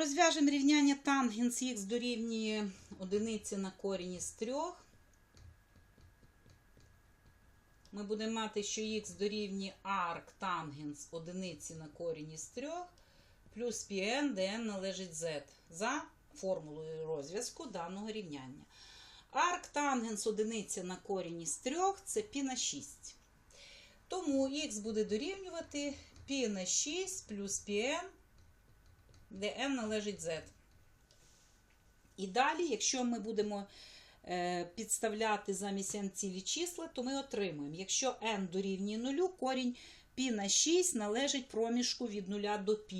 Розв'яжемо рівняння тангенс х дорівнює одиниці на корінь із трьох. Ми будемо мати, що х дорівнює арк тангенс одиниці на корінь із трьох, плюс πn, де n належить z, за формулою розв'язку даного рівняння. Арк тангенс одиниця на корінь із трьох це π на 6. Тому х буде дорівнювати π на 6 плюс πn, де n належить z. І далі, якщо ми будемо е, підставляти замість n цілі числа, то ми отримуємо. Якщо n дорівнює 0, корінь π на 6 належить проміжку від 0 до π.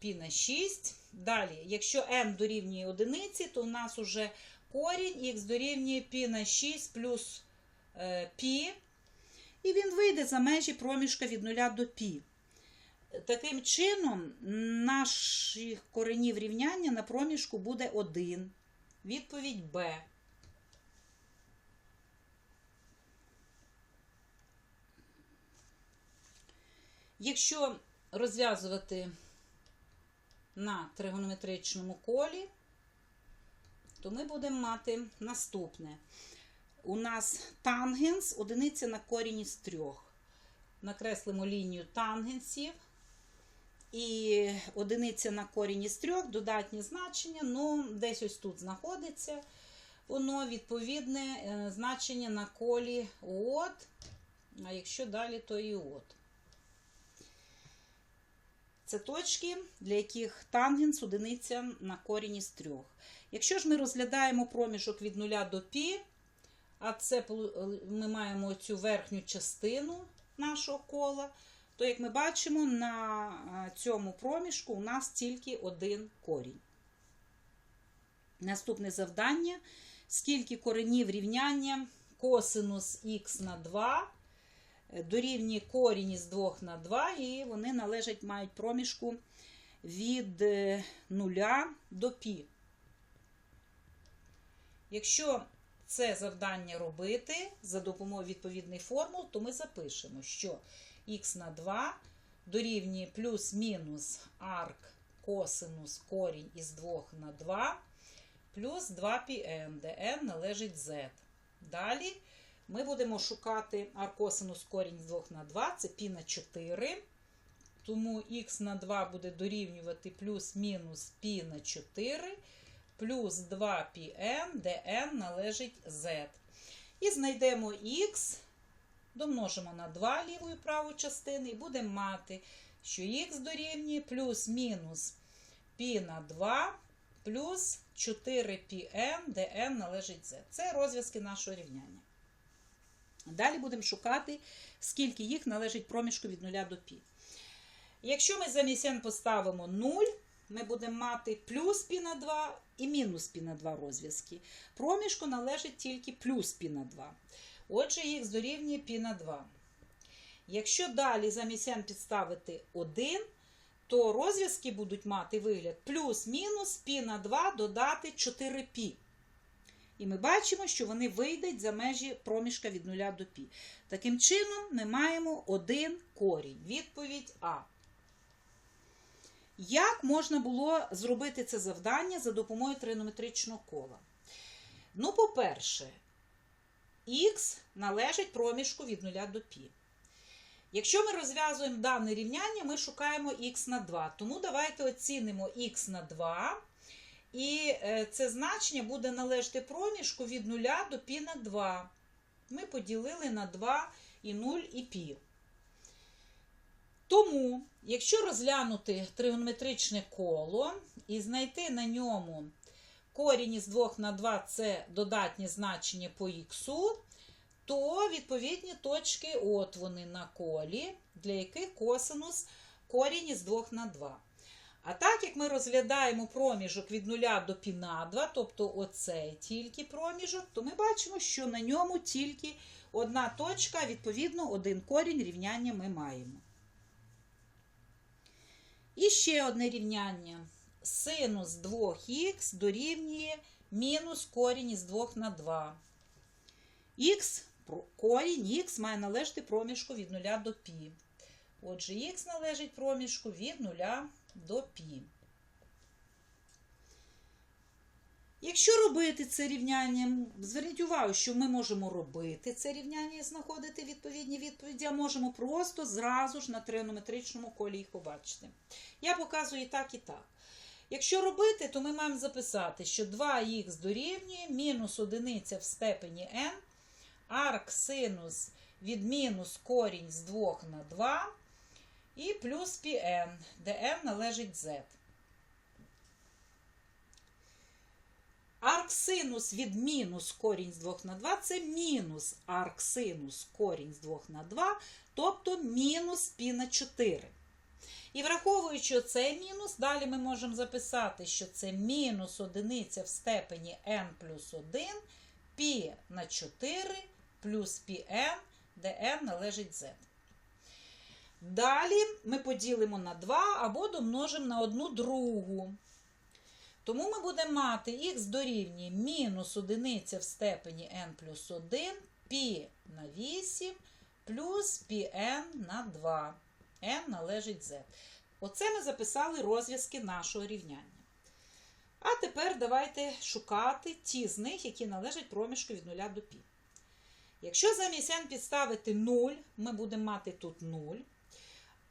π на 6. Далі, якщо n дорівнює 1, то у нас уже корінь х дорівнює π на 6 плюс е, π. І він вийде за межі проміжка від 0 до π. Таким чином, наших коренів рівняння на проміжку буде 1. Відповідь Б. Якщо розв'язувати на тригонометричному колі, то ми будемо мати наступне. У нас тангенс одиниця на корінь із трьох. Накреслимо лінію тангенсів. І одиниця на корінь із трьох, додатнє значення, ну, десь ось тут знаходиться. Воно відповідне е, значення на колі от, а якщо далі, то і от. Це точки, для яких тангенс одиниця на корінь із трьох. Якщо ж ми розглядаємо проміжок від 0 до π, а це ми маємо цю верхню частину нашого кола, то, як ми бачимо, на цьому проміжку у нас тільки один корінь. Наступне завдання: скільки коренів рівняння косинус х на 2 дорівнює корінь із 2 на 2, і вони належать, мають проміжку від 0 до π. Якщо це завдання робити за допомогою відповідних формул, то ми запишемо, що х на 2 дорівнює плюс-мінус арк косинус корінь із 2 на 2 плюс 2πn, де n належить z. Далі ми будемо шукати аркосинус корінь з 2 на 2, це π на 4. Тому х на 2 буде дорівнювати плюс-мінус π на 4 плюс 2πn, де n належить z. І знайдемо х, домножимо на 2 ліву і праву частини, і будемо мати, що х дорівнює плюс-мінус π на 2 плюс 4πn, де n належить z. Це розв'язки нашого рівняння. Далі будемо шукати, скільки їх належить проміжку від 0 до π. Якщо ми замість n поставимо 0, ми будемо мати плюс π на 2 і мінус π на 2 розв'язки. Проміжку належить тільки плюс π на 2. Отже, х дорівнює π на 2. Якщо далі замість n підставити 1, то розв'язки будуть мати вигляд плюс-мінус π на 2 додати 4π. І ми бачимо, що вони вийдуть за межі проміжка від 0 до π. Таким чином, ми маємо один корінь. Відповідь А. Як можна було зробити це завдання за допомогою тригонометричного кола? Ну, по-перше, х належить проміжку від 0 до π. Якщо ми розв'язуємо дане рівняння, ми шукаємо х на 2. Тому давайте оцінимо х на 2. І це значення буде належати проміжку від 0 до π на 2. Ми поділили на 2 і 0 і π. Тому, якщо розглянути тригонометричне коло і знайти на ньому корінь із 2 на 2 це додатнє значення по х, то відповідні точки от вони на колі, для яких косинус корінь із 2 на 2. А так як ми розглядаємо проміжок від 0 до π на 2, тобто оцей тільки проміжок, то ми бачимо, що на ньому тільки одна точка, відповідно, один корінь рівняння ми маємо. І ще одне рівняння. Синус 2х дорівнює мінус корінь із 2 на 2. Х, корінь х має належати проміжку від 0 до π. Отже, х належить проміжку від 0 до π. Якщо робити це рівняння, зверніть увагу, що ми можемо робити це рівняння і знаходити відповідні відповіді, а можемо просто зразу ж на тригонометричному колі їх побачити. Я показую і так, і так. Якщо робити, то ми маємо записати, що 2х дорівнює мінус одиниця в степені n, арк синус від мінус корінь з 2 на 2 і плюс πn, де n належить z. Арксинус від мінус корінь з 2 на 2 це мінус арксинус корінь з 2 на 2, тобто мінус пі на 4. І враховуючи цей мінус, далі ми можемо записати, що це мінус одиниця в степені n плюс 1, пі на 4 плюс πn, де n належить z. Далі ми поділимо на 2 або домножимо на 1 другу. Тому ми будемо мати х дорівнює мінус одиниця в степені n плюс 1, π на 8 плюс πn на 2. n належить z. Оце ми записали розв'язки нашого рівняння. А тепер давайте шукати ті з них, які належать проміжку від 0 до π. Якщо замість n підставити 0, ми будемо мати тут 0.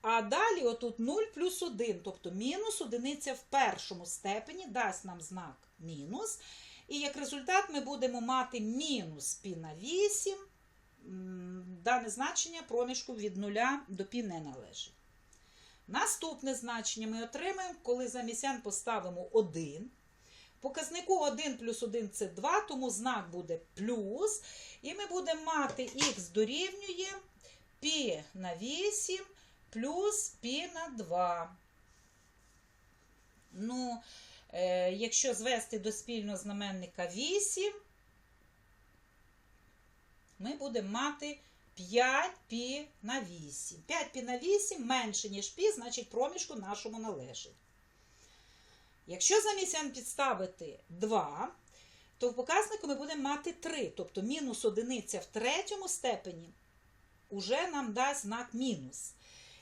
А далі отут 0 плюс 1, тобто мінус одиниця в першому степені дасть нам знак мінус. І як результат ми будемо мати мінус π на 8 дане значення проміжку від 0 до пі не належить. Наступне значення ми отримаємо, коли замісян поставимо 1. Показнику 1 плюс 1 це 2, тому знак буде плюс. І ми будемо мати х дорівнює пі на 8 плюс пі на 2. Ну, е, Якщо звести до спільного знаменника 8, ми будемо мати 5 π на 8. 5 π на 8 менше, ніж π, значить проміжку нашому належить. Якщо замість n підставити 2, то в показнику ми будемо мати 3, тобто мінус одиниця в третьому степені уже нам дасть знак мінус.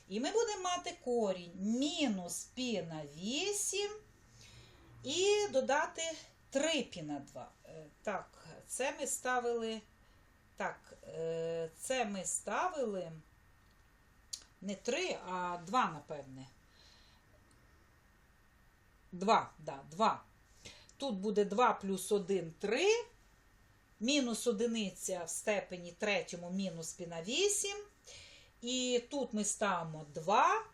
І ми будемо мати корінь мінус π на 8 і додати 3 π на 2. Так, це ми ставили. Так, е, це ми ставили не 3, а 2, напевне. 2, да, 2. Тут буде 2 плюс 1 3. Мінус одиниця в степені третьому мінус пі на 8. І тут ми ставимо 2.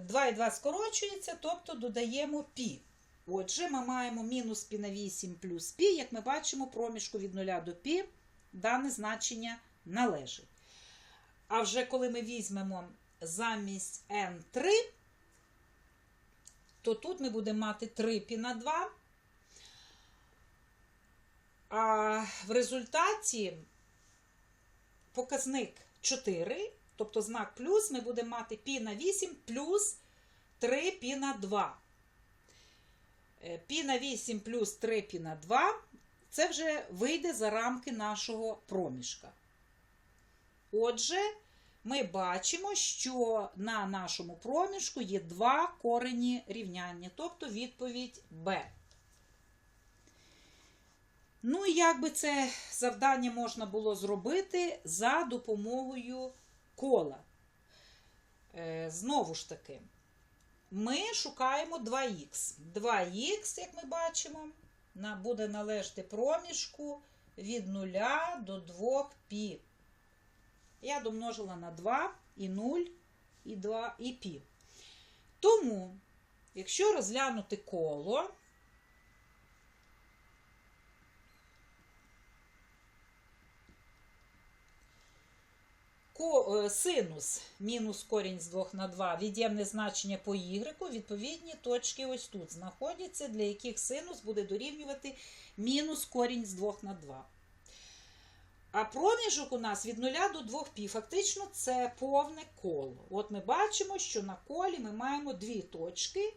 2 і 2 скорочується, тобто додаємо пі. Отже, ми маємо мінус пі на 8 плюс пі, як ми бачимо, проміжку від 0 до пі дане значення належить. А вже коли ми візьмемо замість n3, то тут ми будемо мати 3 пі на 2. А в результаті показник 4, тобто знак плюс, ми будемо мати пі на 8 плюс 3 пі на 2. Пі на 8 плюс 3 пі на 2 це вже вийде за рамки нашого проміжка. Отже, ми бачимо, що на нашому проміжку є два корені рівняння, тобто відповідь Б. Ну, і як би це завдання можна було зробити за допомогою кола. Е, знову ж таки, ми шукаємо 2х. 2х, як ми бачимо, буде належати проміжку від 0 до 2 пі. Я домножила на 2 і 0, і 2 і пі. Тому, якщо розглянути коло, синус мінус корінь з 2 на 2 від'ємне значення по y, відповідні точки ось тут знаходяться, для яких синус буде дорівнювати мінус корінь з 2 на 2. А проміжок у нас від 0 до 2 пі. Фактично, це повне коло. От ми бачимо, що на колі ми маємо дві точки,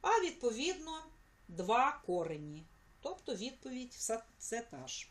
а відповідно два корені. Тобто відповідь все та ж.